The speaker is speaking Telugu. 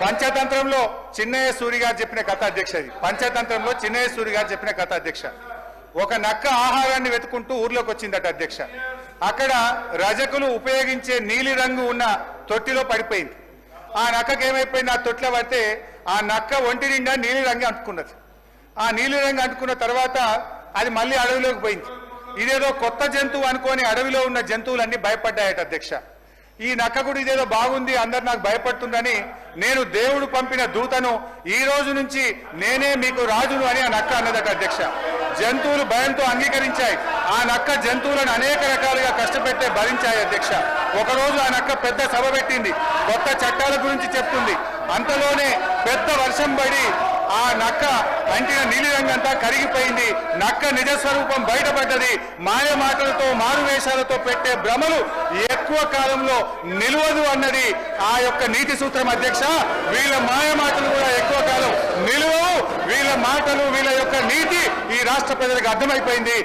పంచతంత్రంలో చిన్నయ్య సూరి గారు చెప్పిన కథ అధ్యక్ష ఇది. పంచతంత్రంలో చిన్నయ్య సూరి గారు చెప్పిన కథ అధ్యక్ష. ఒక నక్క ఆహారాన్ని వెతుకుంటూ ఊర్లోకి వచ్చిందట అధ్యక్ష. అక్కడ రజకులు ఉపయోగించే నీలి రంగు ఉన్న తొట్టిలో పడిపోయింది. ఆ నక్కకి ఏమైపోయింది? ఆ తొట్టిలో పడితే ఆ నక్క ఒంటి నిండా నీలి రంగు అంటుకున్నది. ఆ నీలి రంగు అంటుకున్న తర్వాత అది మళ్ళీ అడవిలోకి పోయింది. ఇదేదో కొత్త జంతువు అనుకొని అడవిలో ఉన్న జంతువులన్నీ భయపడ్డాయట అధ్యక్ష. ఈ నక్క ఇదేదో బాగుంది అందరు నాకు భయపడుతుందని నేను దేవుడు పంపిన దూతను ఈ రోజు నుంచి నేనే మీకు రాజును అని ఆ నక్క అన్నదట అధ్యక్ష. జంతువులు భయంతో అంగీకరించాయి. ఆ నక్క జంతువులను అనేక రకాలుగా కష్టపెట్టే భరించాయి అధ్యక్ష. ఒకరోజు ఆ నక్క పెద్ద సభ పెట్టింది. కొత్త చట్టాల గురించి చెప్తుంది. అంతలోనే పెద్ద వర్షం పడి ఆ నక్క అంటిన నీలిరంగంతా కరిగిపోయింది. నక్క నిజస్వరూపం బయటపడ్డది. మాయ మాటలతో మారువేషాలతో పెట్టే భ్రమలు ఎక్కువ కాలంలో నిలవదు అన్నది ఆ యొక్క నీతి సూత్రం అధ్యక్ష. వీళ్ళ మాయ మాటలు కూడా ఎక్కువ కాలం నిలువవు వీళ్ళ మాటలు వీళ్ళ యొక్క నీతి ఈ రాష్ట్ర ప్రజలకు అర్థమైపోయింది.